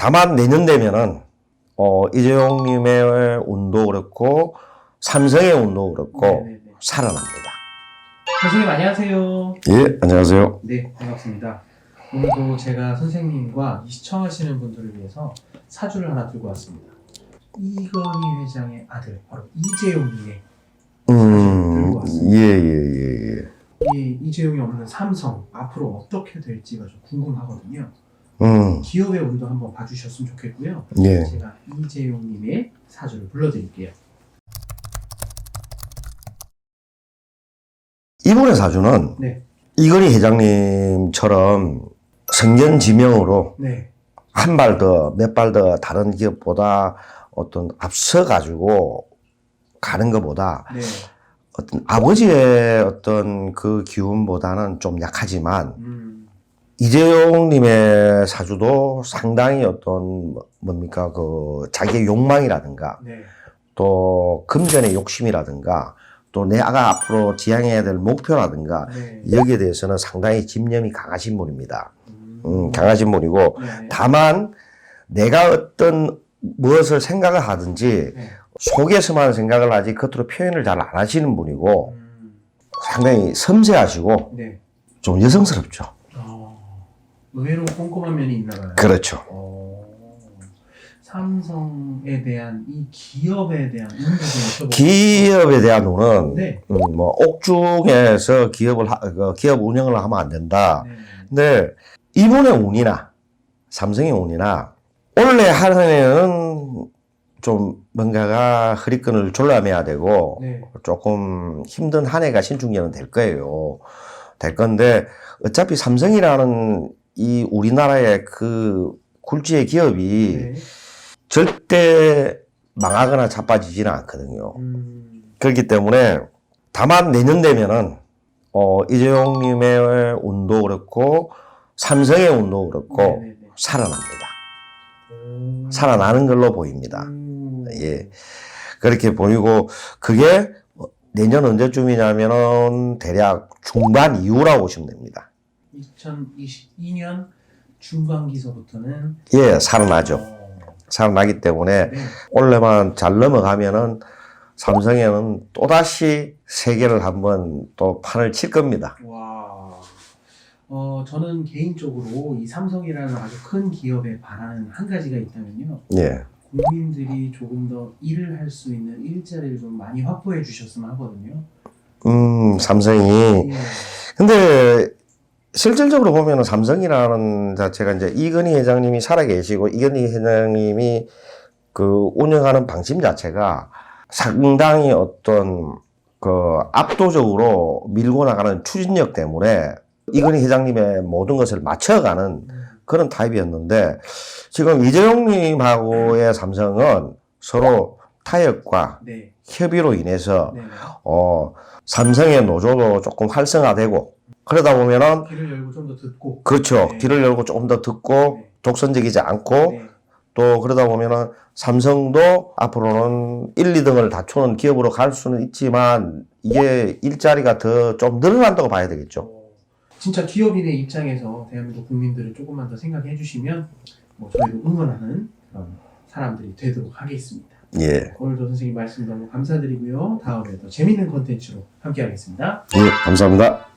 다만 내년 되면은 어, 이재용님의 운도 그렇고 삼성의 운도 그렇고 네네네. 살아납니다. 선생님 안녕하세요. 예, 안녕하세요. 네, 반갑습니다. 오늘도 제가 선생님과 이 시청하시는 분들을 위해서 사주를 하나 들고 왔습니다. 이건희 회장의 아들, 바로 이재용님의 음, 예, 예, 예, 예. 이 이재용이 없는 삼성 앞으로 어떻게 될지가 좀 궁금하거든요. 음, 기업의 운도 한번 봐주셨으면 좋겠고요. 예. 제가 이재용님의 사주를 불러드릴게요. 이분의 사주는 네, 이건희 회장님처럼 성견지명으로 네, 한 발 더, 몇 발 더 다른 기업보다 어떤 앞서가지고 가는 것보다 네, 어떤 아버지의 어떤 그 기운보다는 좀 약하지만 음, 이재용님의 사주도 상당히 어떤 뭐- 뭡니까 그 자기의 욕망이라든가 네, 또 금전의 욕심이라든가 또 내가 앞으로 지향해야 될 목표라든가 네, 여기에 대해서는 상당히 집념이 강하신 분입니다. 음, 음, 강하신 분이고 네, 다만 내가 어떤 무엇을 생각을 하든지 네, 속에서만 생각을 하지 겉으로 표현을 잘 안 하시는 분이고 음, 상당히 섬세하시고 네. 좀 여성스럽죠. 어, 의외로 꼼꼼한 면이 있나 봐요. 그렇죠. 어, 삼성에 대한 이 기업에 대한 기업에 대한 운은 네. 음, 뭐 옥중에서 기업을 하- 그 기업 운영을 하면 안 된다. 네. 근데 이분의 운이나 삼성의 운이나 한 해는 좀 뭔가가 허리끈을 졸라매야 되고 네. 조금 힘든 한 해가 신중년은 될 거예요. 될 건데 어차피 삼성이라는 이 우리나라의 그 굴지의 기업이 네. 절대 망하거나 자빠지지는 않거든요. 음, 그렇기 때문에 다만 내년 되면은 어 이재용님의 운도 그렇고 삼성의 운도 그렇고 네네네. 살아납니다. 오. 살아나는 걸로 보입니다. 음. 예. 그렇게 보이고 그게 내년 언제쯤이냐면은 대략 중반 이후라고 보시면 됩니다. 2022년 중반기서부터는 예, 살아나죠. 어, 살아나기 때문에 네. 올해만 잘 넘어가면은 삼성에는 또다시 세계를 한번 또 판을 칠 겁니다. 와. 어, 저는 개인적으로 이 삼성이라는 아주 큰 기업에 바라는 한 가지가 있다면요. 예. 국민들이 조금 더 일을 할 수 있는 일자리를 좀 많이 확보해 주셨으면 하거든요. 음, 삼성이. 예. 근데 실질적으로 보면은 삼성이라는 자체가 이제 이건희 회장님이 살아 계시고 이건희 회장님이 그 운영하는 방침 자체가 상당히 어떤 그 압도적으로 밀고 나가는 추진력 때문에 이건희 회장님의 모든 것을 맞춰가는 음, 그런 타입이었는데 지금 이재용님하고의 삼성은 서로 타협과 네. 협의로 인해서 네. 어 삼성의 노조도 조금 활성화되고 그러다 보면은 귀를 열고 좀 더 듣고. 그렇죠 네. 길을 열고 조금 더 듣고 네. 독선적이지 않고 네. 또 그러다 보면은 삼성도 앞으로는 1, 2등을 다투는 기업으로 갈 수는 있지만 이게 일자리가 더 좀 늘어난다고 봐야 되겠죠. 어, 진짜 기업인의 입장에서 대한민국 국민들을 조금만 더 생각해 주시면 뭐 저희도 응원하는 그런 사람들이 되도록 하겠습니다. 예. 오늘도 선생님 말씀 너무 감사드리고요. 다음에 더 재밌는 컨텐츠로 함께 하겠습니다. 예, 감사합니다.